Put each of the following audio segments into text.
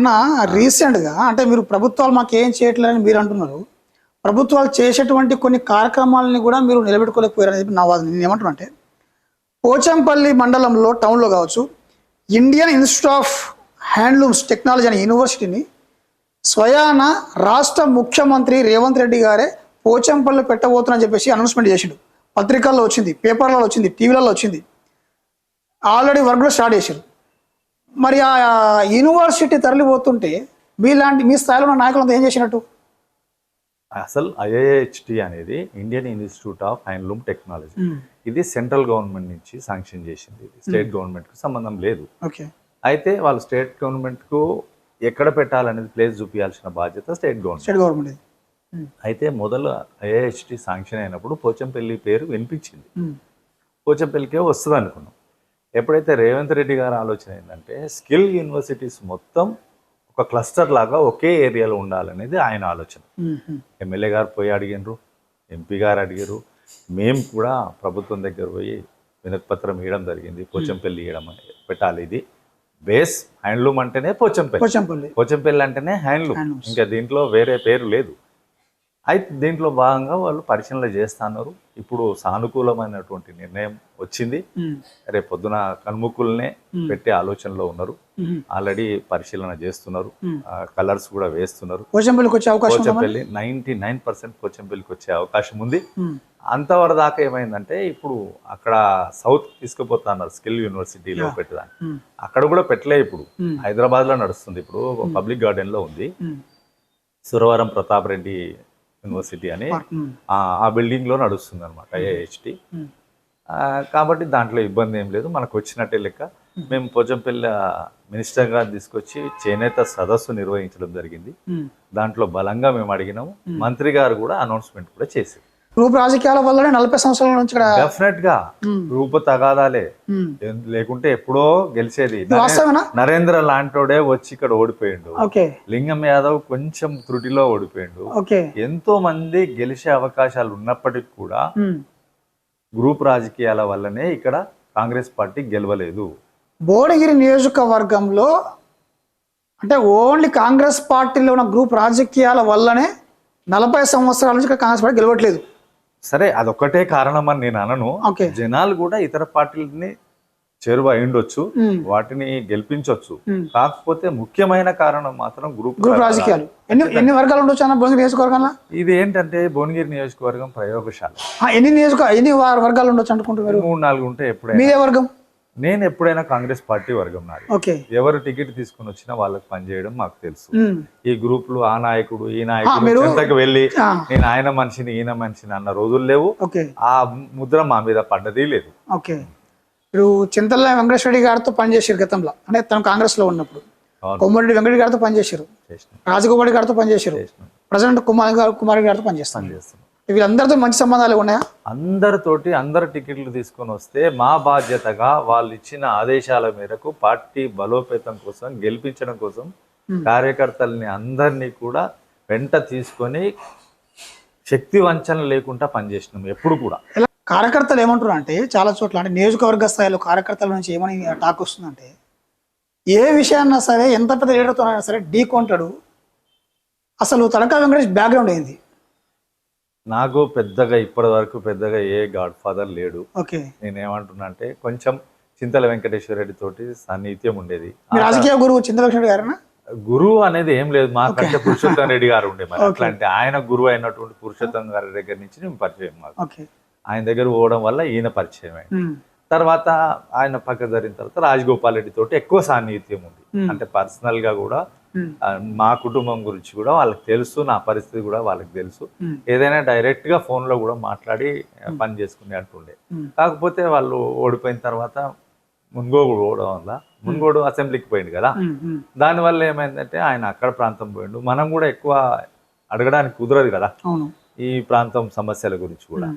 అన్న రీసెంట్గా అంటే మీరు ప్రభుత్వాలు మాకు ఏం చేయట్లేదని మీరు అంటున్నారు. ప్రభుత్వాలు చేసేటువంటి కొన్ని కార్యక్రమాలని కూడా మీరు నిలబెట్టుకోలేకపోయారని చెప్పి నా వాదన. నేను ఏమంటున్నా అంటే పోచంపల్లి మండలంలో టౌన్లో కావచ్చు Indian Institute of Handlooms Technology అనే యూనివర్సిటీని స్వయాన రాష్ట్ర ముఖ్యమంత్రి రేవంత్ రెడ్డి గారే పోచంపల్లి పెట్టబోతున్నా చెప్పేసి అనౌన్స్మెంట్ చేసిండు. పత్రికల్లో వచ్చింది పేపర్లలో వచ్చింది టీవీలలో వచ్చింది. ఆల్రెడీ వర్క్ కూడా స్టార్ట్ చేశారు మరి ఆ యూనివర్సిటీ తరలిపోతుంటే మీలాంటి మీ స్థాయిలో ఉన్న నాయకులంతా ఏం చేసినట్టు? అసలు ఐఐహెచ్టి అనేది Indian Institute of Handloom Technology. ఇది సెంట్రల్ గవర్నమెంట్ నుంచి శాంక్షన్ చేసింది ఇది. స్టేట్ గవర్నమెంట్కి సంబంధం లేదు. ఓకే. అయితే వాళ్ళు స్టేట్ గవర్నమెంట్కు ఎక్కడ పెట్టాలనేది ప్లేస్ చూపించాల్సిన బాధ్యత స్టేట్ గవర్నమెంట్. అయితే మొదలు ఐఐహెచ్టి శాంక్షన్ అయినప్పుడు పోచంపల్లి పేరు వినిపించింది. పోచంపల్లికే వస్తుంది అనుకున్నాం ఎప్పుడైతే రేవంత్ రెడ్డి గారి ఆలోచన ఏంటంటే స్కిల్ యూనివర్సిటీస్ మొత్తం ఒక క్లస్టర్ లాగా ఒకే ఏరియాలో ఉండాలనేది ఆయన ఆలోచన. ఎమ్మెల్యే గారు పోయి అడిగినారు ఎంపీ గారు అడిగారు మేము కూడా ప్రభుత్వం దగ్గర పోయి వినతిపత్రం ఇవ్వడం జరిగింది పోచంపల్లి ఇవ్వడం అనేది పెట్టాలి ఇది. బేస్ హ్యాండ్లూమ్ అంటేనే పోచంపల్లి. పోచంపల్లి. పోచంపల్లి అంటేనే హ్యాండ్లూమ్. ఇంకా దీంట్లో వేరే పేరు లేదు. అయితే దీంట్లో భాగంగా వాళ్ళు పరిశీలన చేస్తున్నారు. ఇప్పుడు సానుకూలమైనటువంటి నిర్ణయం వచ్చింది. రేపు పొద్దున కనుముక్కుల్నే పెట్టే ఆలోచనలో ఉన్నారు. ఆల్రెడీ పరిశీలన చేస్తున్నారు. కలర్స్ కూడా వేస్తున్నారు. పోచంపల్లికి వచ్చే అవకాశం ఉందా మరి? పోచంపల్లి నైన్టీ నైన్ పర్సెంట్ పోచంపల్లికి వచ్చే అవకాశం ఉంది. ఉమ్. అంతవరకు దాకా ఏమైందంటే ఇప్పుడు అక్కడ సౌత్ తీసుకుపోతున్నారు స్కిల్ యూనివర్సిటీలో పెట్టడానికి. అక్కడ కూడా పెట్టలే ఇప్పుడు. హైదరాబాద్లో నడుస్తుంది ఇప్పుడు. పబ్లిక్ గార్డెన్లో ఉంది. సురవరం ప్రతాప్ రెడ్డి యూనివర్సిటీ అని. ఆ ఆ బిల్డింగ్లో నడుస్తుంది అనమాట ఐఐహెచ్టి. కాబట్టి దాంట్లో ఇబ్బంది ఏం లేదు మనకు వచ్చినట్టే లెక్క. మేము. పోచంపల్లి మినిస్టర్ గారు తీసుకొచ్చి చేనేత సదస్సు నిర్వహించడం జరిగింది. దాంట్లో బలంగా మేము అడిగినాము. మంత్రి గారు కూడా అనౌన్స్మెంట్ కూడా చేశారు. గ్రూప్ రాజకీయాల వల్లనే నలభై సంవత్సరాల నుంచి ఇక్కడ డెఫినెట్గా. రూప తగాదాలే. లేకుంటే ఎప్పుడో గెలిచేది. నరేంద్ర లాంటోడే వచ్చి ఇక్కడ ఓడిపోయిండు. లింగం యాదవ్ కొంచెం త్రుటిలో ఓడిపోయిండు. ఓకే. ఎంతో మంది గెలిచే అవకాశాలు ఉన్నప్పటికీ కూడా. గ్రూప్ రాజకీయాల వల్లనే ఇక్కడ కాంగ్రెస్ పార్టీ గెలవలేదు. భువనగిరి నియోజకవర్గంలో అంటే ఓన్లీ కాంగ్రెస్ పార్టీలో ఉన్న గ్రూప్ రాజకీయాల వల్లనే నలభై సంవత్సరాల నుంచి కాంగ్రెస్ పార్టీ గెలవట్లేదు. సరే అదొక్కటే కారణం అని నేను అనను. జనాలు కూడా ఇతర పార్టీలని చేరువ అయిండొచ్చు. వాటిని గెలిపించవచ్చు. కాకపోతే ముఖ్యమైన కారణం మాత్రం గ్రూప్ రాజకీయాలు. ఎన్ని ఎన్ని వర్గాలు ఉండొచ్చు అన్న భువనగిరి నియోజకవర్గంలో ఇది ఏంటంటే భువనగిరి నియోజకవర్గం ప్రయోగశాల. ఎన్ని నియోజక ఎన్ని వార- వర్గాలు ఉండొచ్చు అనుకుంటున్నారు? మూడు నాలుగు ఉంటే ఎప్పుడైనా. మీదే వర్గం? నేను ఎప్పుడైనా కాంగ్రెస్ పార్టీ వర్గం నాది ఎవరు టికెట్ తీసుకుని వచ్చినా వాళ్ళకి పనిచేయడం మాకు తెలుసు. ఈ గ్రూపులు ఆ నాయకుడు ఈ నాయకుడు చెంతకు వెళ్ళి నేను ఆయన మనిషిని ఈయన మనిషిని అన్న రోజులు లేవు. ఓకే. ఆ ముద్ర మా మీద పడ్డది లేదు. ఓకే. ఇప్పుడు చింతల వెంకటేశ్వర గారితో పనిచేసారు గతంలో. అంటే తను కాంగ్రెస్లో ఉన్నప్పుడు. కొమ్మరెడ్డి వెంకట గారితో పనిచేశారు చేసినాం. రాజగోపాల్ గారితో పనిచేశారు ప్రజెంట్ కుమార్ గారు కుమార్ గారితో పనిచేస్తాను వీళ్ళందరితో మంచి సంబంధాలు ఉన్నాయా? అందరితోటి అందరు టికెట్లు తీసుకొని వస్తే మా బాధ్యతగా వాళ్ళు ఇచ్చిన ఆదేశాల మేరకు పార్టీ బలోపేతం కోసం గెలిపించడం కోసం Hmm. కార్యకర్తల్ని అందరినీ కూడా వెంట తీసుకొని శక్తి వంచన లేకుండా పనిచేసినాం ఎప్పుడు కూడా. ఇలా కార్యకర్తలు ఏమంటారు అంటే చాలా చోట్ల అంటే నియోజకవర్గ స్థాయిలో కార్యకర్తల నుంచి ఏమని టాక్ వస్తుందంటే ఏ విషయాన్నా సరే ఎంత పెద్ద లీడర్తో అయినా సరే ఢీ కొంటాడు అసలు తడకా వెంకటేష్ బ్యాక్గ్రౌండ్ ఏంది? నాకు పెద్దగా ఇప్పటి వరకు పెద్దగా ఏ గాడ్ ఫాదర్ లేడు. ఓకే. నేనేమంటున్నా అంటే కొంచెం చింతల వెంకటేశ్వర రెడ్డి తోటి సాన్నిహిత్యం ఉండేది. రాజకీయ గురువు గురువు అనేది ఏం లేదు. మాకంటే పురుషోత్తం రెడ్డి గారు ఉండే మరి. Okay. అట్లాంటి ఆయన గురువు అయినటువంటి పురుషోత్తం గారి దగ్గర నుంచి మేము పరిచయం మాకు. ఆయన దగ్గర పోవడం వల్ల ఈయన పరిచయం అయింది. తర్వాత ఆయన పక్క జరిగిన తర్వాత రాజగోపాల్ రెడ్డి తోటి ఎక్కువ సాన్నిహిత్యం ఉంది. అంటే పర్సనల్గా కూడా మా కుటుంబం గురించి కూడా వాళ్ళకి తెలుసు నా పరిస్థితి కూడా వాళ్ళకి తెలుసు. ఉమ్, ఏదైనా డైరెక్ట్గా ఫోన్లో కూడా మాట్లాడి ఆ, పని చేసుకునే అంటుండే కాకపోతే వాళ్ళు ఓడిపోయిన తర్వాత మున్గోడు ఓడడం వల్ల మున్గోడు అసెంబ్లీకి పోయింది కదా. దానివల్ల ఏమైందంటే ఆయన అక్కడ ప్రాంతం పోయిండు. మనం కూడా ఎక్కువ అడగడానికి కుదరదు కదా. ఈ ప్రాంతం సమస్యల గురించి కూడా.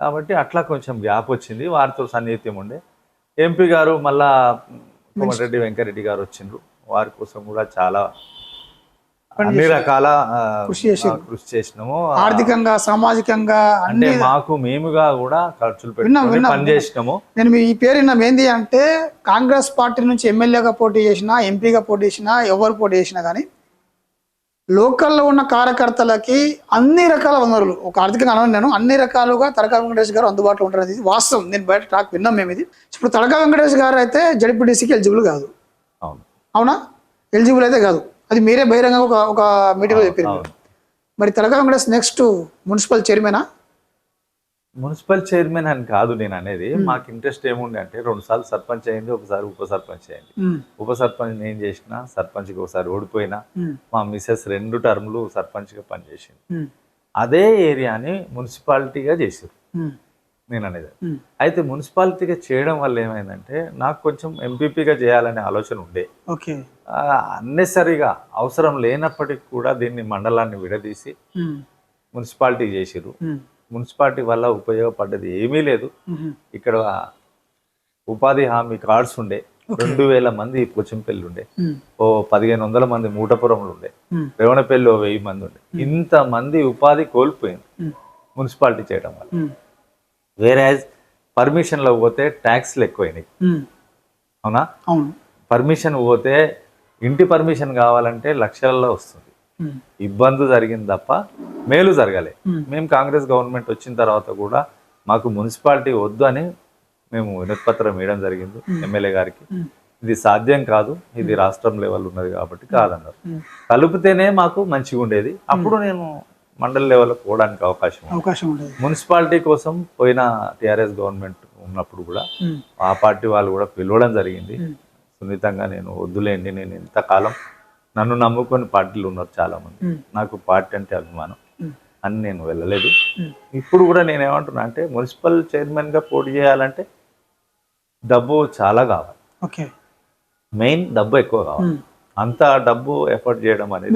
కాబట్టి అట్లా కొంచెం గ్యాప్ వచ్చింది. వారితో సన్నిహిత్యం ఉండే. ఎంపీ గారు మళ్ళా కోమటిరెడ్డి వెంకరెడ్డి గారు వచ్చిండ్రు. వారి కోసం కూడా చాలా అన్ని రకాల కృషి కృషి చేసినాము. ఆర్థికంగా సామాజికంగా అంటే మాకు మేముగా కూడా ఖర్చులు విన్నాం, పెట్టుకొని విన్నాం. పని చేసినాము. నేను మీ ఈ పేరు ఏంది అంటే కాంగ్రెస్ పార్టీ నుంచి ఎమ్మెల్యేగా పోటీ చేసినా ఎంపీగా పోటీ చేసినా ఎవరు పోటీ చేసినా కానీ లోకల్లో ఉన్న కార్యకర్తలకి అన్ని రకాల వనరులు. ఒక ఆర్థికంగా అనను నేను అన్ని రకాలుగా తడకా వెంకటేష్ గారు అందుబాటులో ఉంటారు. ఇది వాస్తవం. నేను బయట టాక్ విన్నాం మేము ఇది. ఇప్పుడు తడకా వెంకటేష్ గారు అయితే జడిపిడిసికి ఎలిజిబుల్ కాదు. అవును. అవునా? ఎలిజిబుల్ అయితే కాదు. అది మీరే బహిరంగ ఒక ఒక మీటింగ్లో చెప్పారు. మరి తడకా వెంకటేష్ నెక్స్ట్ మున్సిపల్ చైర్మనా మున్సిపల్ చైర్మన్ అని కాదు నేను అనేది. మాకు ఇంట్రెస్ట్ ఏముంది అంటే రెండు సార్లు సర్పంచ్ అయింది ఒకసారి ఉప సర్పంచ్ అయింది. ఉప సర్పంచ్ నేను చేసిన సర్పంచ్కి ఒకసారి ఓడిపోయినా మా మిస్సెస్ రెండు టర్ములు సర్పంచ్గా పనిచేసింది. అదే ఏరియాని మున్సిపాలిటీగా చేసారు నేను అనేది అయితే మున్సిపాలిటీగా చేయడం వల్ల ఏమైందంటే నాకు కొంచెం ఎంపీపీగా చేయాలనే ఆలోచన ఉండే. ఓకే. అన్నెసరిగా అవసరం లేనప్పటికీ కూడా దీన్ని మండలాన్ని విడదీసి మున్సిపాలిటీ చేసిర్రు. మున్సిపాలిటీ వల్ల ఉపయోగపడ్డది ఏమీ లేదు. ఇక్కడ ఉపాధి హామీ కార్డ్స్ ఉండే. రెండు వేల మంది పోచంపల్లి ఉండే. ఓ పదిహేను వందల మంది మూటపురంలో ఉండే. రేవణపల్లి ఓ వెయ్యి మంది ఉండే. ఇంత మంది ఉపాధి కోల్పోయింది మున్సిపాలిటీ చేయడం వల్ల. వేరే పర్మిషన్లో పోతే ట్యాక్స్లు ఎక్కువైనాయి. అవునా? అవును. పర్మిషన్ పోతే ఇంటి పర్మిషన్ కావాలంటే లక్షలలో వస్తుంది. ఇబ్బంది జరిగింది తప్ప మేలు జరగాలి. మేము కాంగ్రెస్ గవర్నమెంట్ వచ్చిన తర్వాత కూడా మాకు మున్సిపాలిటీ వద్దు అని మేము వినతిపత్రం వేయడం జరిగింది ఎమ్మెల్యే గారికి. ఇది సాధ్యం కాదు. ఇది రాష్ట్రం లెవెల్ ఉన్నది కాబట్టి కాదన్నారు. కలిపితేనే మాకు మంచిగా ఉండేది అప్పుడు నేను మండల లెవెల్ పోవడానికి అవకాశం. అవకాశం మున్సిపాలిటీ కోసం పోయిన టిఆర్ఎస్ గవర్నమెంట్ ఉన్నప్పుడు కూడా ఆ పార్టీ వాళ్ళు కూడా పిలవడం జరిగింది. సున్నితంగా నేను వద్దులేండి నేను ఇంతకాలం నన్ను నమ్ముకొని పార్టీలు ఉన్నారు చాలా మంది నాకు పార్టీ అంటే అభిమానం అని నేను వెళ్ళలేదు. ఇప్పుడు కూడా నేను ఏమంటున్నా అంటే మున్సిపల్ చైర్మన్గా పోటీ చేయాలంటే డబ్బు చాలా కావాలి. ఓకే. మెయిన్ డబ్బు ఎక్కువ కావాలి. అంత డబ్బు ఎఫర్ట్ చేయడం అనేది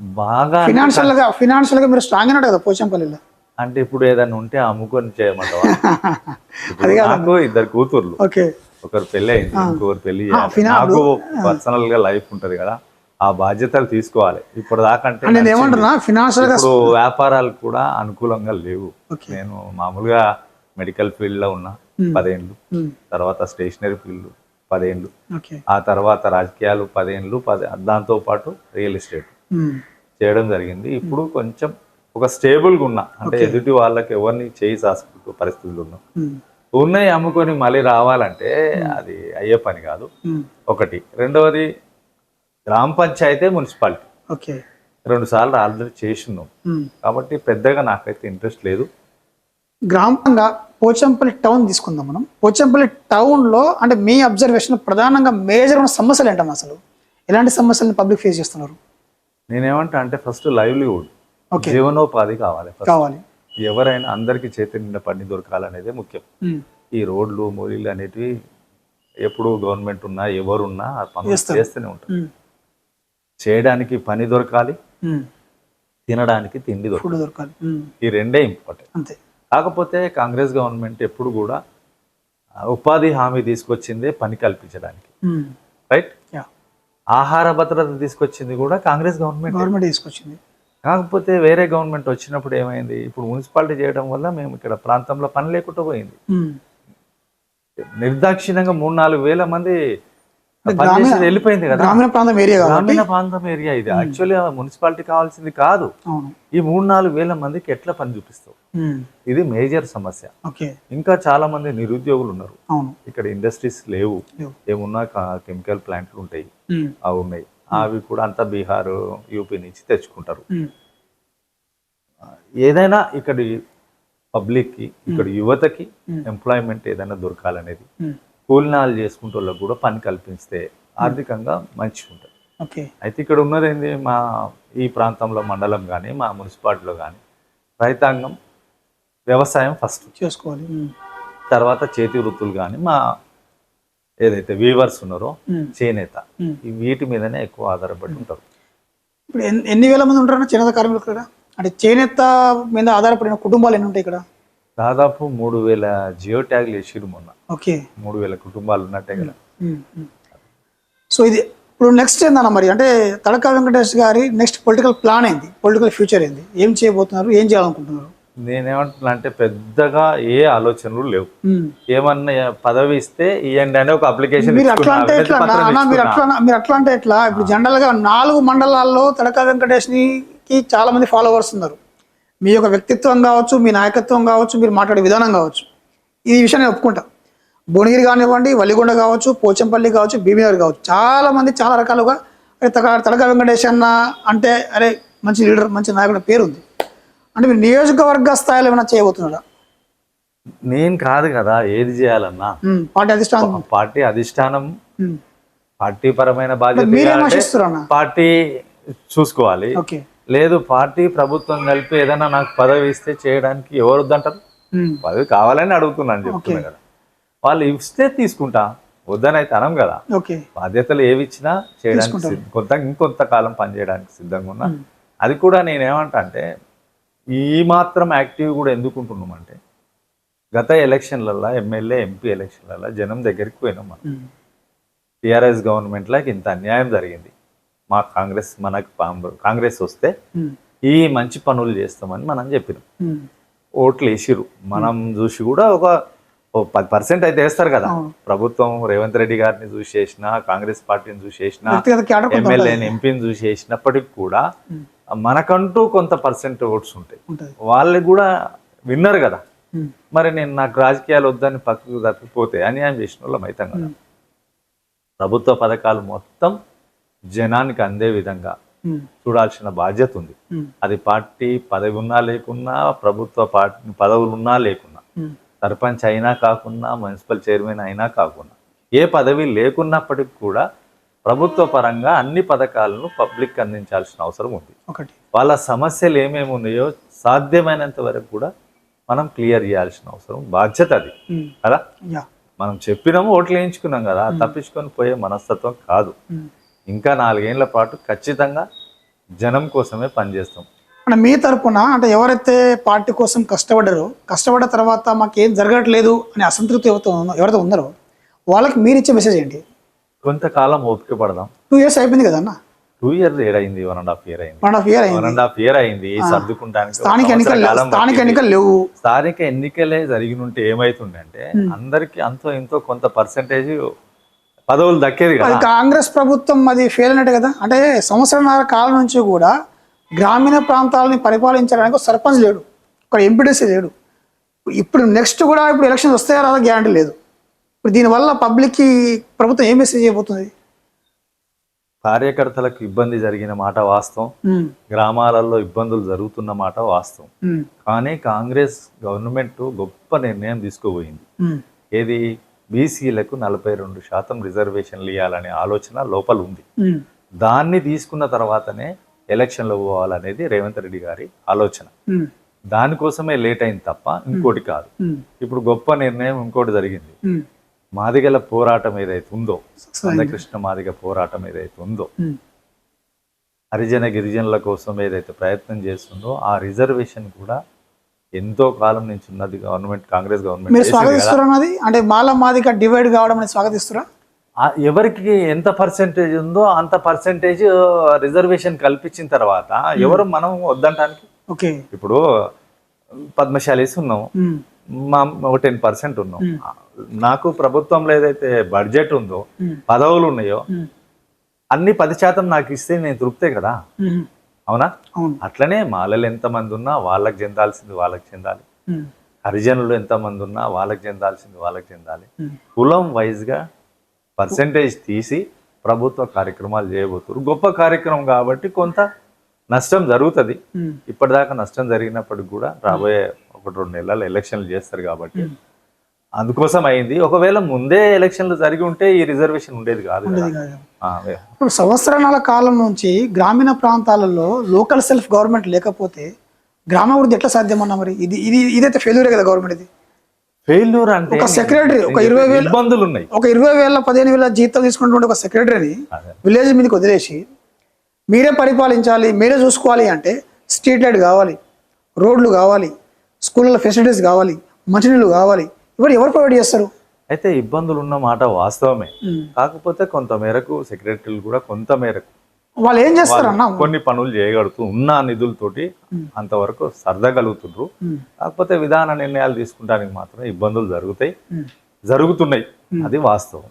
బాగా ఫినాన్షియల్గా ఫినాన్షియల్గా మీరు స్ట్రాంగ్ అయినట్టు కదా పోచంపల్లిలో. అంటే ఇప్పుడు ఏదైనా ఉంటే అమ్ముకొని. నాకు ఇద్దరు కూతుర్లు. ఓకే. ఒకరు పెళ్ళి అయింది ఇంకొకరు పెళ్ళి నాకు పర్సనల్గా లైఫ్ ఉంటది కదా. ఆ బాధ్యతలు తీసుకోవాలి. ఇప్పుడు దాకంటే నేను ఏమంటున్నా ఫినాన్షియల్గా వ్యాపారాలు కూడా అనుకూలంగా లేవు. నేను మామూలుగా మెడికల్ ఫీల్డ్లో ఉన్నా పదేండ్లు. తర్వాత స్టేషనరీ ఫీల్డ్ పదేండ్లు. ఆ తర్వాత రాజకీయాలు పదేండ్లు పదే దాంతో పాటు రియల్ ఎస్టేట్ చేయడం జరిగింది. ఇప్పుడు కొంచెం ఒక స్టేబుల్గా ఉన్నా అంటే ఎదుటి వాళ్ళకి ఎవరిని చేయి సాసుకుంటూ పరిస్థితులు ఉన్నాం. ఉమ్, ఉన్నాయి అమ్ముకొని మళ్ళీ రావాలంటే అది అయ్యే పని కాదు. ఒకటి. రెండవది గ్రామ పంచాయతీ మున్సిపాలిటీ. ఓకే రెండు సార్లు ఆల్రెడీ చేసినాం. కాబట్టి పెద్దగా నాకైతే ఇంట్రెస్ట్ లేదు. గ్రామంగా పోచంపల్లి టౌన్ తీసుకుందాం మనం. పోచంపల్లి టౌన్లో అంటే మీ అబ్జర్వేషన్ ప్రధానంగా మేజర్ ఉన్న సమస్యలు ఏంటమ్మా అసలు? ఎలాంటి సమస్యలను పబ్లిక్ ఫేస్ చేస్తున్నారు? నేనేమంటా అంటే ఫస్ట్ లైవ్లీవుడ్ జీవనోపాధి కావాలి. కావాలి. ఎవరైనా అందరికీ చేతి నిండా పని దొరకాలనేదే ముఖ్యం. ఉమ్, ఈ రోడ్లు మూలీలు అనేటివి ఎప్పుడు గవర్నమెంట్ ఉన్నా ఎవరున్నా ఆ పనులు. చేస్తూనే ఉంటారు. ఉమ్, చేయడానికి పని దొరకాలి. ఉమ్, తినడానికి తిండి దొరకాలి. ఈ రెండే ఇంపార్టెంట్ కాకపోతే కాంగ్రెస్ గవర్నమెంట్ ఎప్పుడు కూడా ఉపాధి హామీ తీసుకొచ్చిందే పని కల్పించడానికి. రైట్ ఆహార భద్రత తీసుకొచ్చింది కూడా కాంగ్రెస్ గవర్నమెంట్. గవర్నమెంట్ తీసుకొచ్చింది. కాకపోతే వేరే గవర్నమెంట్ వచ్చినప్పుడు ఏమైంది? ఇప్పుడు మున్సిపాలిటీ చేయడం వల్ల మేము ఇక్కడ ప్రాంతంలో పని లేకుండా పోయింది. నిర్దాక్షిణ్యంగా మూడు నాలుగు వేల మంది వెళ్ళిపోయింది కదా. గ్రామీణ ప్రాంతం ఏరియా గ్రామీణ ప్రాంతం ఏరియా ఇది. యాక్చువల్లీ మున్సిపాలిటీ కావాల్సింది కాదు. ఈ మూడు నాలుగు వేల మందికి ఎట్లా పని చూపిస్తావు? ఇది మేజర్ సమస్య. ఇంకా చాలా మంది నిరుద్యోగులు ఉన్నారు. ఇక్కడ ఇండస్ట్రీస్ లేవు. ఏమున్నా కెమికల్ ప్లాంట్లు ఉంటాయి. అవి ఉన్నాయి. అవి కూడా అంతా బీహార్ యూపీ నుంచి తెచ్చుకుంటారు. ఏదైనా ఇక్కడి పబ్లిక్కి ఇక్కడ యువతకి. ఎంప్లాయ్మెంట్ ఏదైనా దొరకాలనేది. కూలినాలు చేసుకుంటే వాళ్ళకి కూడా పని కల్పిస్తే ఆర్థికంగా మంచిగా ఉంటుంది ఓకే. అయితే ఇక్కడ ఉన్నది ఏంది మా ఈ ప్రాంతంలో మండలం కానీ మా మున్సిపాలిటీలో కానీ రైతాంగం వ్యవసాయం ఫస్ట్ చేసుకోవాలి. ఉమ్, తర్వాత చేతి వృత్తులు కానీ మా ఏదైతే వీవర్స్ ఉన్నారో ఉమ్, చేనేత వీటి మీదనే ఎక్కువ ఆధారపడి ఉంటారు. ఇప్పుడు ఎన్ని ఎన్ని వేల మంది ఉంటారన్న చేనేత కార్మికులు ఇక్కడ? అంటే చేనేత మీద ఆధారపడిన కుటుంబాలు ఎన్ని ఉంటాయి ఇక్కడ? దాదాపు మూడు వేల జియో ట్యాగ్లు వేసిరు మొన్న. ఓకే. మూడు వేల కుటుంబాలు ఉన్నట్టే కదా. సో ఇది ఇప్పుడు నెక్స్ట్ ఏందన్న మరి? అంటే తడకా వెంకటేష్ గారి నెక్స్ట్ పొలిటికల్ ప్లాన్ ఏంది? పొలిటికల్ ఫ్యూచర్ ఏంది? ఏం చేయబోతున్నారు? ఏం చేయాలనుకుంటున్నారు? నేనేమంటున్నా అంటే పెద్దగా ఏ ఆలోచనలు లేవు. ఏమన్నా పదవి ఇస్తే ఇవ్వండి అని ఒక అప్లికేషన్ మీరు అట్లా అంటే ఎట్లా? మీరు అట్లా మీరు అట్లా అంటే ఎట్లా? ఇప్పుడు జనరల్గా నాలుగు మండలాల్లో తడకా వెంకటేష్కి చాలా మంది ఫాలోవర్స్ ఉన్నారు. మీ యొక్క వ్యక్తిత్వం కావచ్చు మీ నాయకత్వం కావచ్చు మీరు మాట్లాడే విధానం కావచ్చు. ఈ విషయాన్ని నేను ఒప్పుకుంటా. భువనగిరి కానివ్వండి వల్లిగొండ కావచ్చు పోచంపల్లి కావచ్చు బీబీనగర్ కావచ్చు. చాలా మంది చాలా రకాలుగా అరే తక తడకా వెంకటేష్ అన్న అంటే అరే మంచి లీడర్ మంచి నాయకుడు పేరు ఉంది అంటే మీరు నియోజకవర్గ స్థాయిలో ఏమైనా చేయబోతున్నారా? నేను కాదు కదా ఏది చేయాలన్నా. పార్టీ అధిష్టానం. పార్టీ అధిష్టానం. పార్టీ పరమైన బాధ్యత పార్టీ చూసుకోవాలి. ఓకే. లేదు పార్టీ ప్రభుత్వం కలిపి ఏదైనా నాకు పదవి ఇస్తే చేయడానికి ఎవరు వద్దంటారు? పదవి కావాలని అడుగుతున్నాను చెప్తున్నా కదా. వాళ్ళు ఇస్తే తీసుకుంటా వద్దని అయితే అనం కదా. బాధ్యతలు ఏవి ఇచ్చినా చేయడానికి సిద్ధ- కొంత ఇంకొంత కాలం పనిచేయడానికి సిద్ధంగా ఉన్నా. అది కూడా నేనేమంటా అంటే ఈ మాత్రం యాక్టివ్ కూడా ఎందుకు ఉంటున్నామంటే గత ఎలక్షన్లలో ఎమ్మెల్యే ఎంపీ ఎలక్షన్లలో జనం దగ్గరికి పోయినాం మనం. టీఆర్ఎస్ గవర్నమెంట్లోకి ఇంత అన్యాయం జరిగింది. మా కాంగ్రెస్ మనకు కాంగ్రెస్ వస్తే ఈ మంచి పనులు చేస్తామని మనం చెప్పినాం. ఓట్లు వేసిరు మనం చూసి కూడా ఒక పది పర్సెంట్ అయితే వేస్తారు కదా. ప్రభుత్వం రేవంత్ రెడ్డి గారిని చూసి చేసిన కాంగ్రెస్ పార్టీని చూసి చేసిన ఎమ్మెల్యేని ఎంపీని చూసి చేసినప్పటికి కూడా మనకంటూ కొంత పర్సెంట్ ఓట్స్ ఉంటాయి. వాళ్ళు కూడా విన్నారు కదా. మరి నేను నాకు రాజకీయాలు వద్దని పక్కకు తప్పిపోతే అన్యాయం చేసిన వాళ్ళం అవుతాం కదా. ప్రభుత్వ పథకాలు మొత్తం జనానికి అందే విధంగా చూడాల్సిన బాధ్యత ఉంది. అది పార్టీ పదవి ఉన్నా లేకున్నా ప్రభుత్వ పార్టీ పదవులు ఉన్నా లేకున్నా సర్పంచ్ అయినా కాకున్నా మున్సిపల్ చైర్మన్ అయినా కాకున్నా ఏ పదవి లేకున్నప్పటికి కూడా ప్రభుత్వ పరంగా అన్ని పథకాలను పబ్లిక్ అందించాల్సిన అవసరం ఉంది. ఒకటి. వాళ్ళ సమస్యలు ఏమేమి ఉన్నాయో సాధ్యమైనంత వరకు కూడా మనం క్లియర్ చేయాల్సిన అవసరం బాధ్యత అది. కదా? మనం చెప్పినాము ఓట్లు వేయించుకున్నాం కదా తప్పించుకొని పోయే మనస్తత్వం కాదు. ఇంకా నాలుగేళ్ళ పాటు ఖచ్చితంగా జనం కోసమే పనిచేస్తాం. అంటే మీ తరపున అంటే ఎవరైతే పార్టీ కోసం కష్టపడ్డారో కష్టపడ్డ తర్వాత మాకు ఏం జరగట్లేదు అనే అసంతృప్తి ఎవరితో ఎవరైతే ఉన్నారో వాళ్ళకి మీరు ఇచ్చే మెసేజ్ ఏంటి? కొంతకాలం ఓపిక పడదాం. టూ ఇయర్స్ అయిపోయింది కదా అన్న? టూ ఇయర్స్ ఏడైంది వన్ అండ్ హాఫ్ ఇయర్ అయింది. One half year one and half year అయింది సర్దుకుంటానికి స్థానిక ఎన్నికలు స్థానిక. ఎన్నికలు లేవు. స్థానిక ఎన్నికలే జరిగినుంటే ఏమైతుందంటే అందరికి అంతో ఇంతో కొంత పర్సంటేజ్ పదవులు దక్కేది అది కాంగ్రెస్ ప్రభుత్వం అది ఫెయిల్ అయినట్టు కదా. అంటే సంవత్సరంన్నర కాలం నుంచి కూడా గ్రామీణ ప్రాంతాలని పరిపాలించడానికి ఒక సర్పంచ్ లేడు. ఒక ఎంపీడీసీ లేడు. ఇప్పుడు నెక్స్ట్ కూడా ఇప్పుడు ఎలక్షన్స్ వస్తాయా రాదా గ్యారంటీ లేదు. ఇప్పుడు దీనివల్ల పబ్లిక్కి ప్రభుత్వం ఏం మెసేజ్ చేయబోతుంది? కార్యకర్తలకు ఇబ్బంది జరిగిన మాట వాస్తవం. గ్రామాలలో ఇబ్బందులు జరుగుతున్న మాట వాస్తవం. కానీ కాంగ్రెస్ గవర్నమెంట్ గొప్ప నిర్ణయం తీసుకోబోయింది. ఏది? బీసీలకు నలభై రెండు శాతం రిజర్వేషన్లు ఇవ్వాలనే ఆలోచన లోపల ఉంది. దాన్ని తీసుకున్న తర్వాతనే ఎలక్షన్లో పోవాలనేది రేవంత్ రెడ్డి గారి ఆలోచన. దానికోసమే లేట్ అయింది తప్ప ఇంకోటి కాదు. ఇప్పుడు గొప్ప నిర్ణయం ఇంకోటి జరిగింది. మాదిగల పోరాటం ఏదైతే ఉందో సరే. అందకృష్ణ మాదిగ పోరాటం ఏదైతే ఉందో హరిజన గిరిజనుల కోసం ఏదైతే ప్రయత్నం చేస్తుందో ఆ రిజర్వేషన్ కూడా ఎంతో కాలం నుంచి ఉన్నది గవర్నమెంట్ కాంగ్రెస్ గవర్నమెంట్ మీరు అన్నది అంటే మాల మాదిగా డివైడ్ కావడం అనేది స్వాగతిస్తురా ఎవరికి ఎంత పర్సెంటేజ్ ఉందో అంత పర్సెంటేజ్ రిజర్వేషన్ కల్పించిన తర్వాత ఎవరు మనం వద్దంటానికి? ఓకే ఇప్పుడు పద్మశాలీస్ ఉన్నాం ఉమ్, మా ఒక టెన్ పర్సెంట్ ఉన్నాం నాకు ప్రభుత్వంలో ఏదైతే బడ్జెట్ ఉందో ఉమ్, పదవులు ఉన్నాయో అన్ని పది శాతం నాకు ఇస్తే నేను తృప్తే కదా? అవునా? అట్లనే మాలలు ఎంతమంది ఉన్నా వాళ్ళకి చెందాల్సింది వాళ్ళకి చెందాలి. హరిజనులు ఎంతమంది ఉన్నా వాళ్ళకి చెందాల్సింది వాళ్ళకి చెందాలి. కులం వైజ్గా పర్సంటేజ్ తీసి ప్రభుత్వ కార్యక్రమాలు చేయబోతున్నారు గొప్ప కార్యక్రమం కాబట్టి కొంత నష్టం జరుగుతుంది. ఇప్పటిదాకా నష్టం జరిగినప్పటికి కూడా రాబోయే ఒకటి రెండు నెలలు ఎలక్షన్లు చేస్తారు కాబట్టి అందుకోసం అయింది. ఒకవేళ ముందే ఎలక్షన్లు జరిగి ఉంటే ఈ రిజర్వేషన్ ఉండేది కాదు. ఇప్పుడు సంవత్సరాల కాలం నుంచి గ్రామీణ ప్రాంతాలలో లోకల్ సెల్ఫ్ గవర్నమెంట్ లేకపోతే గ్రామాభివృద్ధి ఎట్లా సాధ్యమన్నా మరి? ఇది ఇది ఇదైతే ఫెయిల్యూరే కదా గవర్నమెంట్ ఇది? ఫెయిల్యూర్ అంటే ఒక సెక్రటరీ ఒక ఇరవై వేల ఇబ్బందులు ఉన్నాయి. ఒక ఇరవై వేల పదిహేను వేల జీతం తీసుకున్నటువంటి ఒక సెక్రటరీని. విలేజ్ మీదకి వదిలేసి మీరే పరిపాలించాలి మీరే చూసుకోవాలి అంటే స్ట్రీట్ లైట్ కావాలి రోడ్లు కావాలి స్కూళ్ళలో ఫెసిలిటీస్ కావాలి మంచినీళ్ళు కావాలి ఇవన్నీ ఎవరు ప్రొవైడ్ చేస్తారు? అయితే ఇబ్బందులు ఉన్న మాట వాస్తవమే. కాకపోతే కొంత మేరకు సెక్రటరీలు కూడా కొంత మేరకు వాళ్ళు ఏం చేస్తారన్న కొన్ని పనులు చేయగలుగుతూ ఉన్న నిధులతోటి అంతవరకు సర్దగలుగుతుండ్రు. కాకపోతే విధాన నిర్ణయాలు తీసుకుంటానికి మాత్రం ఇబ్బందులు జరుగుతాయి. జరుగుతున్నాయి. అది వాస్తవం.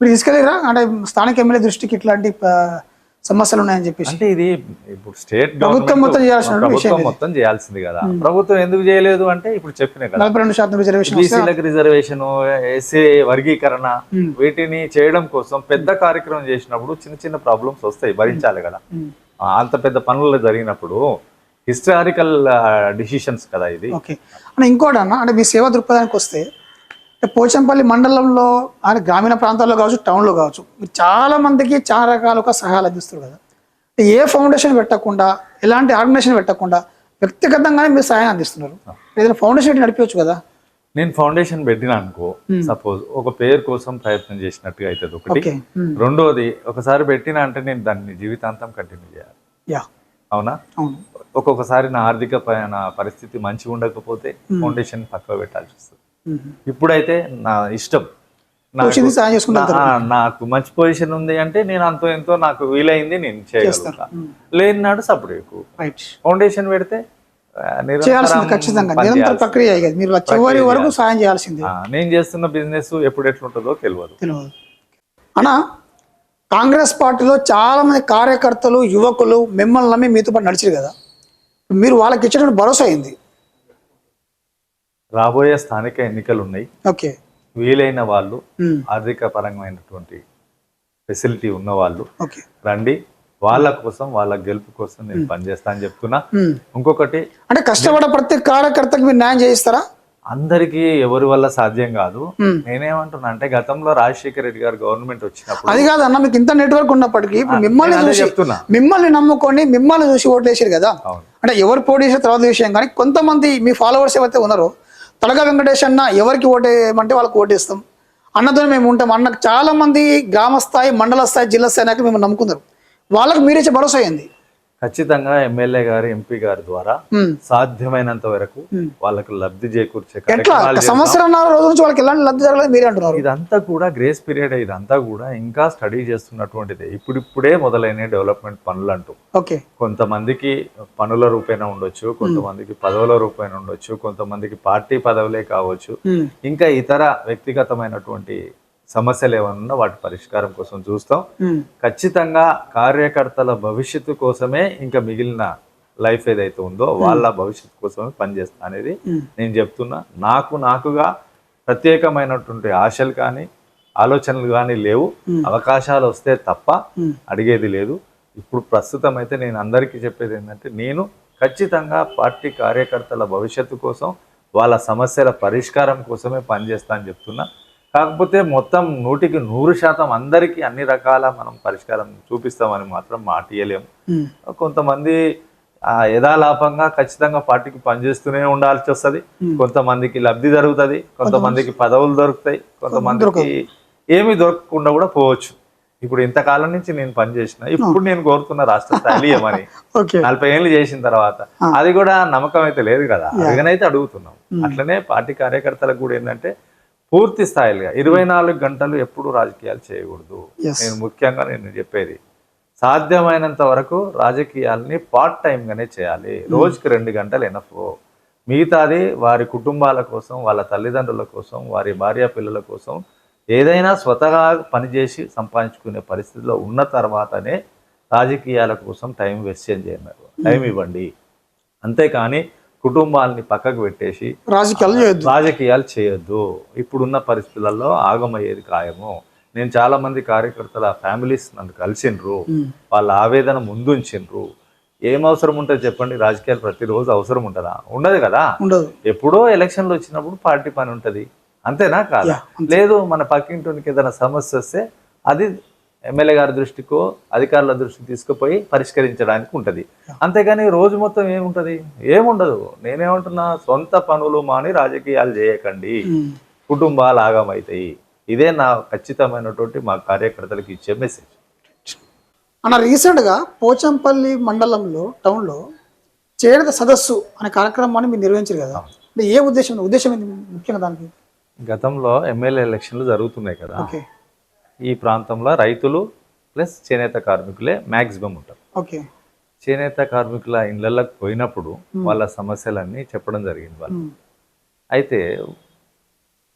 మీరు తీసుకెళ్ళిరా? అంటే స్థానిక ఎమ్మెల్యే దృష్టికి ఇట్లాంటి సమస్యలు ఉన్నాయని చెప్పేసి. అంటే ఇది ఇప్పుడు స్టేట్ ప్రభుత్వం మొత్తం చేయాల్సిన ప్రభుత్వం. మొత్తం చేయాల్సింది కదా. ప్రభుత్వం ఎందుకు చేయలేదు అంటే ఇప్పుడు చెప్పిన కదా. నలభై రెండు శాతం రిజర్వేషన్ బీసీలకు రిజర్వేషన్ ఎస్సీ వర్గీకరణ వీటిని చేయడం కోసం పెద్ద కార్యక్రమం చేసినప్పుడు చిన్న చిన్న ప్రాబ్లమ్స్ వస్తాయి. భరించాలి కదా. ఉమ్. ఆ, అంత పెద్ద పనులు జరిగినప్పుడు హిస్టారికల్ డిసిషన్స్ కదా ఇది. ఓకే అంటే ఇంకోటి అన్న అంటే మీ సేవా దృక్పథానికి వస్తే పోచంపల్లి మండలంలో అంటే గ్రామీణ ప్రాంతాల్లో కావచ్చు టౌన్లో కావచ్చు మీరు చాలా మందికి చాలా రకాలుగా సహాయాలు అందిస్తారు కదా. ఏ ఫౌండేషన్ పెట్టకుండా ఎలాంటి ఆర్గనైజేషన్ పెట్టకుండా వ్యక్తిగతంగానే మీరు సహాయం అందిస్తున్నారు. ఏదైనా ఫౌండేషన్ పెట్టి నడిపించచ్చు కదా. నేను ఫౌండేషన్ పెట్టినా అనుకో సపోజ్ ఒక పేరు కోసం ప్రయత్నం చేసినట్టుగా అవుతుంది ఒకటి. రెండోది ఒకసారి పెట్టినా అంటే నేను దాన్ని జీవితాంతం కంటిన్యూ చేయాలి. అవునా? అవును. ఒక్కొక్కసారి నా ఆర్థిక నా పరిస్థితి మంచిగా ఉండకపోతే ఫౌండేషన్ పక్కకు పెట్టాల్సి వస్తుంది. ఇప్పుడైతే నా ఇష్టం. నాకు- వచ్చింది సాయం చేసుకుంటారు నా- నాకు మంచి పొజిషన్ ఉంది అంటే నేను అంతో ఎంతో నాకు వీలైంది నేను చేయగలుగుతా. లేని నాడు సపరేట్ రైట్ ఫౌండేషన్ పెడితే చేయాల్సింది ఖచ్చితంగా. పని నిరంతర చేయాల్సింది. ప్రక్రియ ఇక మీరు చివరి వరకు సాయం చేయాల్సిందే. నేను చేస్తున్న బిజినెస్ ఎప్పుడు ఎట్లుంటుందో తెలియదు. తెలియదు. అన్న కాంగ్రెస్ పార్టీలో చాలా మంది కార్యకర్తలు యువకులు మిమ్మల్ని నమ్మి మీతో పాటు నడిచారు కదా. మీరు వాళ్ళకి ఇచ్చినటువంటి భరోసా అయింది రాబోయే స్థానిక ఎన్నికలు ఉన్నాయి ఓకే. వీలైన వాళ్ళు ఆర్థిక పరమైనటువంటి ఫెసిలిటీ ఉన్న వాళ్ళు రండి. వాళ్ళ కోసం వాళ్ళ గెలుపు కోసం నేను పనిచేస్తా అని చెప్తున్నా. ఇంకొకటి అంటే కష్టపడే ప్రతి కార్యకర్తకి మీరు న్యాయం చేయిస్తారా? అందరికీ ఎవరి వల్ల సాధ్యం కాదు. నేనేమంటున్నా అంటే గతంలో రాజశేఖర రెడ్డి గారు గవర్నమెంట్ వచ్చినప్పుడు అది కాదు అన్న మీకు ఇంత నెట్వర్క్ ఉన్నప్పటికీ మిమ్మల్ని చూసి చెప్తున్నా. మిమ్మల్ని నమ్ముకొని మిమ్మల్ని చూసి ఓట్లు వేసారు కదా అంటే ఎవరు పోటీ చేసిన తర్వాత విషయం కానీ కొంతమంది మీ ఫాలోవర్స్ ఏవైతే ఉన్నారో తడక వెంకటేష్ అన్న ఎవరికి ఓటేయమంటే వాళ్ళకి ఓటేస్తాం. అన్నతో మేము ఉంటాం. అన్నకు చాలా మంది గ్రామ స్థాయి మండల స్థాయి జిల్లా స్థాయి నాయకులు మేము నమ్ముకున్నారు వాళ్ళకి మీరిచ్చే భరోసా అయింది ఖచ్చితంగా ఎమ్మెల్యే గారు ఎంపీ గారి ద్వారా. సాధ్యమైనంత వరకు వాళ్ళకు లబ్ధి చేకూర్చే రోజు నుంచి వాళ్ళకి ఎలాంటి లబ్ధి జరగలేదు మీరే అంటున్నారు. ఇదంతా కూడా గ్రేస్ పీరియడ్ ఇదంతా కూడా ఇంకా స్టడీ చేస్తున్నటువంటిదే. ఇప్పుడిప్పుడే మొదలైన డెవలప్మెంట్ పనులు అంటూ ఓకే. కొంతమందికి పనుల రూపేణ ఉండొచ్చు కొంతమందికి పదవుల రూపేణ ఉండొచ్చు కొంతమందికి పార్టీ పదవులే కావచ్చు. ఇంకా ఇతర వ్యక్తిగతమైనటువంటి సమస్యలు ఏమైనా ఉన్నా వాటి పరిష్కారం కోసం చూస్తాం. ఖచ్చితంగా కార్యకర్తల భవిష్యత్తు కోసమే ఇంకా మిగిలిన లైఫ్ ఏదైతే ఉందో వాళ్ళ భవిష్యత్తు కోసమే పనిచేస్తా అనేది. నేను చెప్తున్నా. నాకు నాకుగా ప్రత్యేకమైనటువంటి ఆశలు కానీ ఆలోచనలు కానీ లేవు. అవకాశాలు వస్తే తప్ప. అడిగేది లేదు. ఇప్పుడు ప్రస్తుతం అయితే నేను అందరికీ చెప్పేది ఏంటంటే నేను ఖచ్చితంగా పార్టీ కార్యకర్తల భవిష్యత్తు కోసం వాళ్ళ సమస్యల పరిష్కారం కోసమే పనిచేస్తా అని చెప్తున్నా. కాకపోతే మొత్తం నూటికి నూరు శాతం అందరికీ అన్ని రకాల మనం పరిష్కారం చూపిస్తామని మాత్రం మాట ఇయ్యలేము. ఉమ్. కొంతమంది ఆ యథాలాపంగా ఖచ్చితంగా పార్టీకి పనిచేస్తూనే ఉండాల్సి వస్తుంది. కొంతమందికి లబ్ధి జరుగుతుంది కొంతమందికి పదవులు దొరుకుతాయి కొంతమందికి ఏమీ దొరకకుండా కూడా పోవచ్చు. ఇప్పుడు ఇంతకాలం నుంచి నేను పనిచేసిన ఇప్పుడు నేను కోరుతున్న రాష్ట్ర ఇవ్వమని ఓకే. నలభై ఏళ్ళు చేసిన తర్వాత అది కూడా నమ్మకం అయితే లేదు కదా. అడగనైతే అడుగుతున్నాం. అట్లనే పార్టీ కార్యకర్తలకు కూడా ఏంటంటే పూర్తి స్థాయిలుగా ఇరవై నాలుగు గంటలు ఎప్పుడు రాజకీయాలు చేయకూడదు. నేను ముఖ్యంగా నేను చెప్పేది సాధ్యమైనంత వరకు రాజకీయాల్ని పార్ట్ టైంగానే చేయాలి. రోజుకి రెండు గంటలు ఎనఫ్ మిగతాది వారి కుటుంబాల కోసం వాళ్ళ తల్లిదండ్రుల కోసం వారి భార్య పిల్లల కోసం ఏదైనా స్వతహా పనిచేసి సంపాదించుకునే పరిస్థితిలో ఉన్న తర్వాతనే రాజకీయాల కోసం టైం వేస్ట్ చేయండి టైం ఇవ్వండి. అంతేకాని కుటుంబాలని పక్కకు పెట్టేసి రాజకీయాలు చేయొద్దు. రాజకీయాలు చేయొద్దు. ఇప్పుడున్న పరిస్థితులలో ఆగమయ్యేది ఖాయము. నేను చాలా మంది కార్యకర్తల ఫ్యామిలీస్ నన్ను కలిసిండ్రు. వాళ్ళ ఆవేదన ముందుంచిండ్రు. ఏం అవసరం ఉంటుంది చెప్పండి? రాజకీయాలు ప్రతిరోజు అవసరం ఉంటుందా? ఉండదు కదా. ఎప్పుడో ఎలక్షన్లు వచ్చినప్పుడు పార్టీ పని ఉంటుంది. అంతేనా కాదా? లేదు మన పక్కింటికి ఏదైనా సమస్య వస్తే అది ఎమ్మెల్యే గారి దృష్టికో అధికారుల దృష్టికి తీసుకుపోయి పరిష్కరించడానికి ఉంటుంది. అంతేగాని రోజు మొత్తం ఏముంటది? ఏముండదు. నేనేమంటున్నా సొంత పనులు మాని రాజకీయాలు చేయకండి. కుటుంబాలు ఆగమవుతాయి ఇదే నా ఖచ్చితమైనటువంటి మా కార్యకర్తలకు ఇచ్చే మెసేజ్ అన్న రీసెంట్గా పోచంపల్లి మండలంలో టౌన్లో చేనేత సదస్సు అనే కార్యక్రమాన్ని మీరు నిర్వహించారు కదా. అంటే ఏ ఉద్దేశం? ఉద్దేశం ఏంది ముఖ్యంగా దానికి? గతంలో ఎమ్మెల్యే ఎలక్షన్లు జరుగుతున్నాయి కదా. ఓకే. ఈ ప్రాంతంలో రైతులు ప్లస్ చేనేత కార్మికులే మ్యాక్సిమం ఉంటారు. ఓకే. చేనేత కార్మికుల ఇళ్ళకి పోయినప్పుడు వాళ్ళ సమస్యలన్నీ చెప్పడం జరిగింది వాళ్ళు. అయితే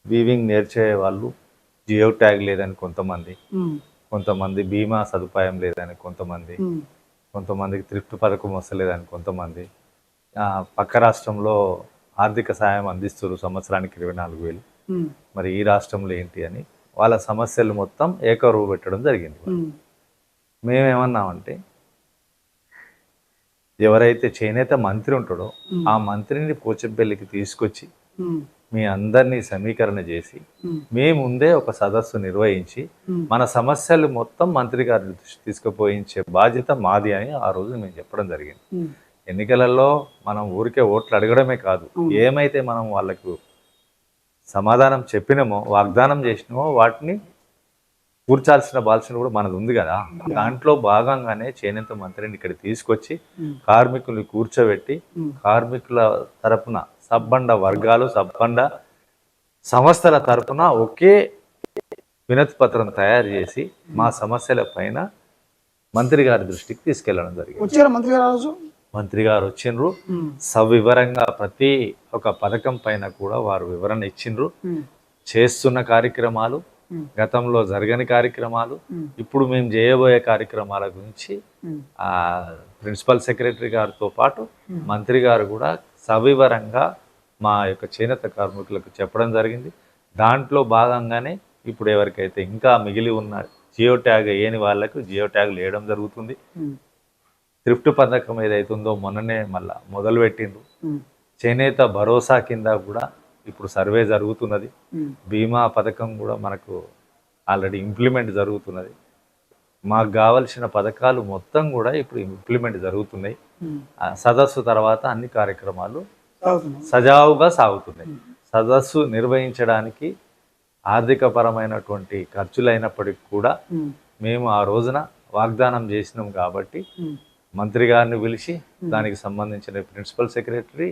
వీవింగ్ నేర్చే వాళ్ళు జియో ట్యాగ్ లేదని కొంతమంది కొంతమంది బీమా సదుపాయం లేదని కొంతమంది కొంతమందికి త్రిఫ్ట్ పథకం వస్తలేదని కొంతమంది ఆ, పక్క రాష్ట్రంలో ఆర్థిక సాయం అందిస్తారు సంవత్సరానికి ఇరవై నాలుగు వేలు. మరి ఈ రాష్ట్రంలో ఏంటి అని వాళ్ళ సమస్యలు మొత్తం ఏకరువు పెట్టడం జరిగింది. మేమేమన్నామంటే ఎవరైతే చేనేత మంత్రి ఉంటాడో ఆ మంత్రిని పోచంపల్లికి తీసుకొచ్చి మీ అందరినీ సమీకరణ చేసి ఉమ్, మీ ముందే ఒక సదస్సు నిర్వహించి. మన సమస్యలు మొత్తం మంత్రి గారి దృష్టికి తీసుకుపోయించే బాధ్యత మాది అని ఆ రోజు మేము చెప్పడం జరిగింది. ఎన్నికలలో మనం ఊరికే ఓట్లు అడగడమే కాదు ఏమైతే మనం వాళ్ళకు సమాధానం చెప్పినామో వాగ్దానం చేసినామో వాటిని కూర్చాల్సిన బాల్సిన కూడా మనది ఉంది కదా. దాంట్లో భాగంగానే చేనేత మంత్రిని ఇక్కడ తీసుకొచ్చి కార్మికుల్ని కూర్చోబెట్టి కార్మికుల తరపున సబ్బండ వర్గాలు సబ్బండ సంస్థల తరపున ఒకే వినతి పత్రం తయారు చేసి మా సమస్యల పైన మంత్రి గారి దృష్టికి తీసుకెళ్ళడం జరిగింది. మంత్రి గారు మంత్రి గారు వచ్చిండ్రు. సవివరంగా ప్రతి ఒక పథకం పైన కూడా వారు వివరణ ఇచ్చిండ్రు. చేస్తున్న కార్యక్రమాలు. గతంలో జరగని కార్యక్రమాలు. ఇప్పుడు మేము చేయబోయే కార్యక్రమాల గురించి ఆ ప్రిన్సిపల్ సెక్రటరీ గారితో పాటు మంత్రి గారు కూడా సవివరంగా మా యొక్క చేనేత కార్మికులకు చెప్పడం జరిగింది. దాంట్లో భాగంగానే ఇప్పుడు ఎవరికైతే ఇంకా మిగిలి ఉన్న జియో ట్యాగ్ వేయని వాళ్ళకు జియో ట్యాగ్ వేయడం జరుగుతుంది. థ్రిఫ్ట్ పథకం ఏదైతుందో మొన్ననే మళ్ళా మొదలు పెట్టిండ్రు ఉమ్, చేనేత భరోసా కింద కూడా ఇప్పుడు సర్వే జరుగుతున్నది. బీమా పథకం కూడా మనకు ఆల్రెడీ ఇంప్లిమెంట్ జరుగుతున్నది. మాకు కావలసిన పథకాలు మొత్తం కూడా ఇప్పుడు ఇంప్లిమెంట్ జరుగుతున్నాయి. సదస్సు తర్వాత అన్ని కార్యక్రమాలు సజావుగా సాగుతున్నాయి. సదస్సు నిర్వహించడానికి ఆర్థికపరమైనటువంటి ఖర్చులైనప్పటికీ కూడా మేము ఆ రోజున వాగ్దానం చేసినాం కాబట్టి మంత్రి గారిని పిలిచి దానికి సంబంధించిన ప్రిన్సిపల్ సెక్రటరీ.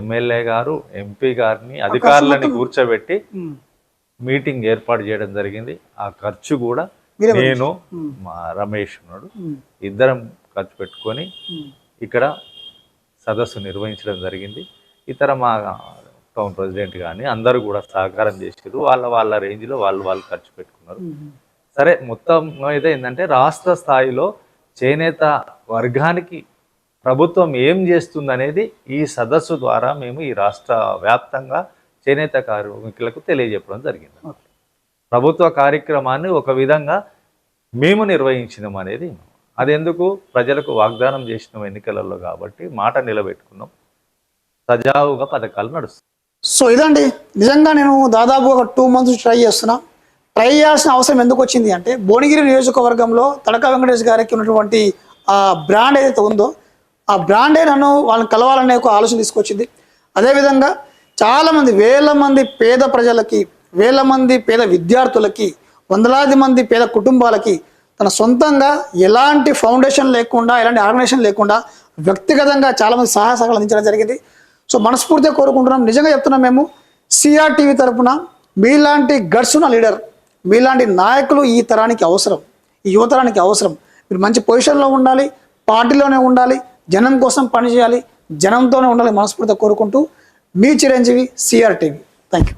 ఎమ్మెల్యే గారు ఎంపీ గారిని అధికారులని కూర్చోబెట్టి. మీటింగ్ ఏర్పాటు చేయడం జరిగింది. ఆ ఖర్చు కూడా నేను మా రమేష్ ఉన్నాడు ఇద్దరం ఖర్చు పెట్టుకొని ఇక్కడ సదస్సు నిర్వహించడం జరిగింది. ఇతర మా టౌన్ ప్రెసిడెంట్ కానీ అందరూ కూడా సహకారం చేసారు వాళ్ళ వాళ్ళ రేంజ్లో వాళ్ళు వాళ్ళు ఖర్చు పెట్టుకున్నారు. సరే మొత్తం అయితే ఏంటంటే రాష్ట్ర స్థాయిలో చేనేత వర్గానికి ప్రభుత్వం ఏం చేస్తుందనేది ఈ సదస్సు ద్వారా మేము ఈ రాష్ట్ర వ్యాప్తంగా చేనేత కార్మికులకు తెలియజెప్పడం జరిగింది. ప్రభుత్వ కార్యక్రమాన్ని ఒక విధంగా మేము నిర్వహించినాం అనేది అదెందుకు? ప్రజలకు వాగ్దానం చేసినాం ఎన్నికలలో కాబట్టి మాట నిలబెట్టుకున్నాం. సజావుగా పథకాలు నడుస్తాయి సో ఇదండి. నిజంగా నేను దాదాపు ఒక టూ మంత్స్ ట్రై చేస్తున్నా. ట్రై చేయాల్సిన అవసరం ఎందుకు వచ్చింది అంటే భువనగిరి నియోజకవర్గంలో తడక వెంకటేష్ గారికి ఉన్నటువంటి ఆ బ్రాండ్ ఏదైతే ఉందో ఆ బ్రాండే నన్ను వాళ్ళని కలవాలనే ఒక ఆలోచన తీసుకొచ్చింది. అదేవిధంగా చాలామంది వేల మంది పేద ప్రజలకి వేల మంది పేద విద్యార్థులకి వందలాది మంది పేద కుటుంబాలకి తన సొంతంగా ఎలాంటి ఫౌండేషన్ లేకుండా ఎలాంటి ఆర్గనైజేషన్ లేకుండా వ్యక్తిగతంగా చాలామంది సహాయ సహకారాలు అందించడం జరిగింది. సో మనస్ఫూర్తిగా కోరుకుంటున్నాం. నిజంగా చెప్తున్నాం మేము సిఆర్టీవీ తరఫున మీలాంటి గట్స్ ఉన్న లీడర్ మీలాంటి నాయకులు ఈ తరానికి అవసరం ఈ యువతరానికి అవసరం. మీరు మంచి పొజిషన్లో ఉండాలి పార్టీలోనే ఉండాలి జనం కోసం పనిచేయాలి జనంతోనే ఉండాలి మనస్ఫూర్తిగా కోరుకుంటూ మీ చిరంజీవి సిఆర్టీవీ థ్యాంక్ యూ